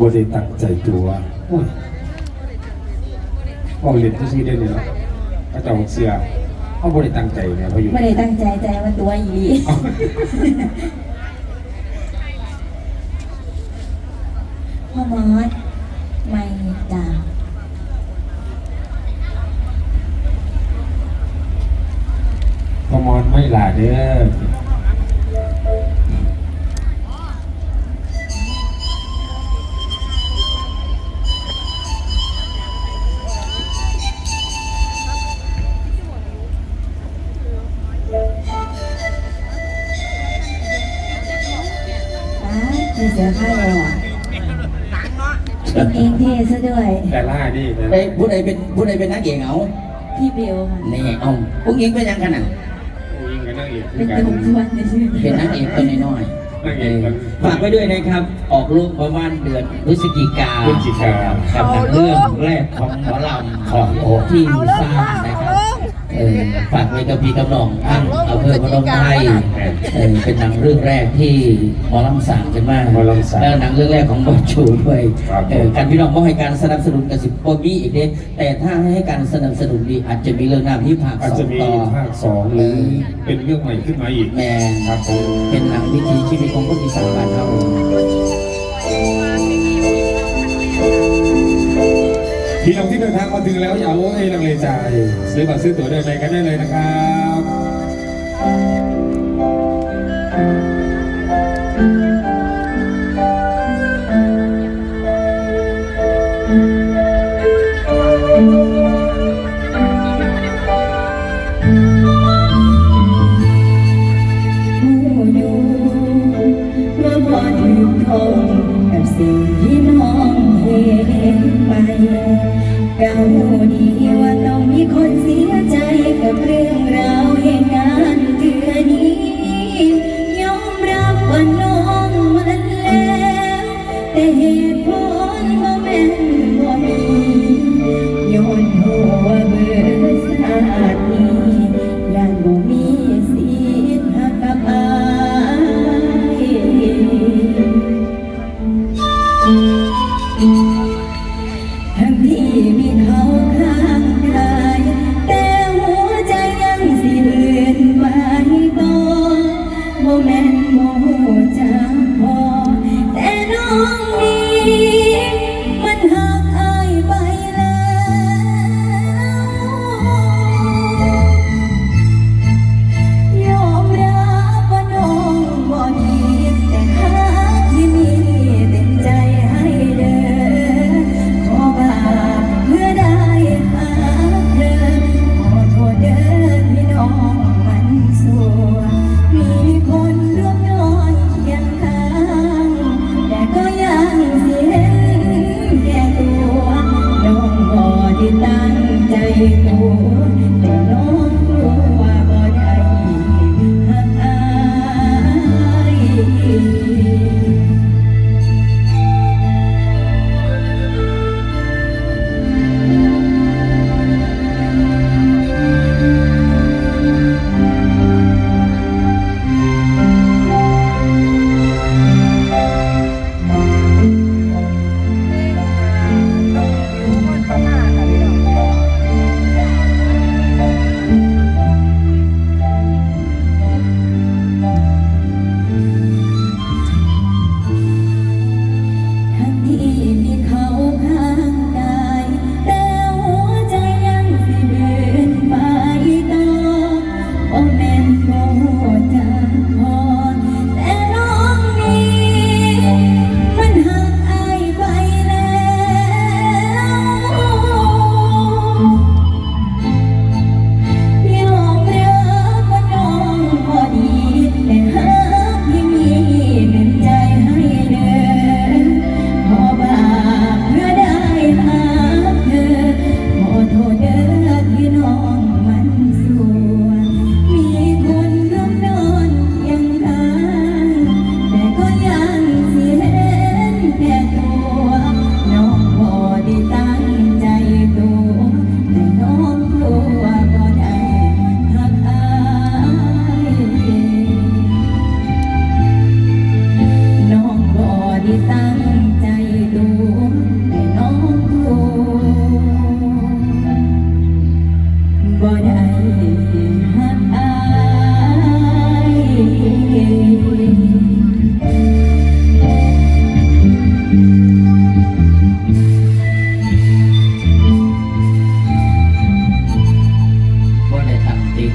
บได้ตั้งใจตัวโอ้ยบอกเล่นที่ซื้อได้เนี่ยก็จะเอาเสื้อเขาบได้ตั้งใจเนี่ยเขาอยู่ไม่ได้ตั้งใจใจว่าตัวอีหลีพ่อมอสไม่จ้าพมอนไม่หลาเด้อ มีเสือผ้าเลยอะเป็นเองเท่ซะด้วย แต่ล่านี่นะไอ้ผู้ใดเป็นผู้ใดเป็นนักเอกเอาพี่เบลค่ะนี่เอาผู้หญิงเป็นยังขนาดผู้หญิงกับนางเอกคืเป็อนกันกระดูกทวนในชื่อเป็นนักเอกตัวน้อยนักๆเอเอกอกันฝากไว้ด้วยนะครับ ออกลูกประมาณเดือนพฤศจิกาพฤศจิกากับหนังเรื่องแรกของหมอลำของโอที่สร้างนะครับ เออฝากไว้กับพี่กับน้องทั้งอำเภอพนมไทยเออเป็นหนังเรื่องแรกที่หมอลำสั่งกันมากหมอลำสั่งแล้วหนังเรื่องแรกของบอชูด้วยครับเออการพี่น้องก็ให้การสนับสนุนกับสิบโปมีอีกเด้แต่ถ้าให้การสนับสนุนดีอาจจะมีเรื่องน้ำที่ภาคอาจสอจะงมีต่อภาคสองหรือเป็นเรื่องใหม่ขึ้นมาอีกแม่ครับผมเป็นหนังวิถีชีวิตของคนอีสานบ้านเรา พี่น้องที่เดินทางมาถึงแล้วอย่าโอ้ยลังเลใจซื้อบัตรซื้อตั๋วเดินไปกันได้เลยนะครับ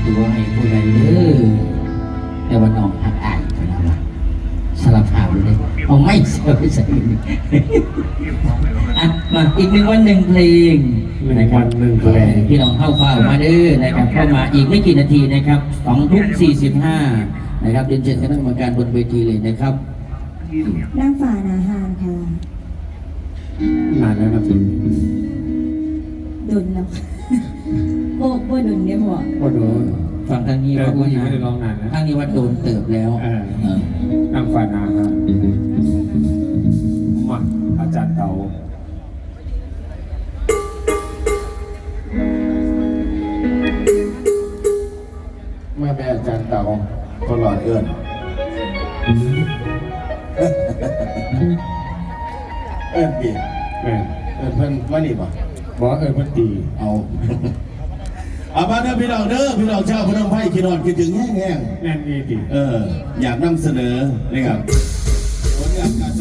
ดูไอ้ผู้ใดเด้อแต่ว่าน้องหักอายแต่ละวัสลับข่าวเลยเอาไม่เสียไปใส่อะมาอีกหนึ่งวันหนึ่งเพลงหนึ่งวันหนึ่งเพลงพี่น้องเข้าเฝ้ามาเด้อนะครับเข้ามาอีกไม่กี่นาทีนะครับสองทุ่มสี่สิบห้านะครับเรีนเชิญคณะกรรมการบนเวทีเลยนะครับนั่งฝ่านาหานค่ะนานแล้วครับดนแล้ว โบกโบดุนเนี่ยหัวโอ้โหฝั่งทางนี้เออว่าผู้หญิงไม่ได้ร้องนานนะทางนี้ว่าโดนเติบแล้วเออเออนั่งฝันนาครับมาอาจารย์เต๋าเมื่อแม่อาจารย์เต่าตลอดเอื้อนเอื้อนปีแม่เอื้อนเพิ่นว่านี่ป่ะบอกเออมันดีเอา เอามาเด้อพี่น้องเด้อพี่น้องชาวพนมไพรคิดนอนคิดถึงแห้งแน่นดีดีๆเอออยากนำเสนอนะครับผลงานการ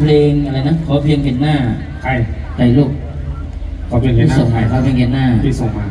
เพลงอะไรนะขอเพียงเห็นหน้าใครใจลูกขอเป็นเห็นหน้าส่งใครมาขอเพียงเห็นหน้า ที่ส่งมา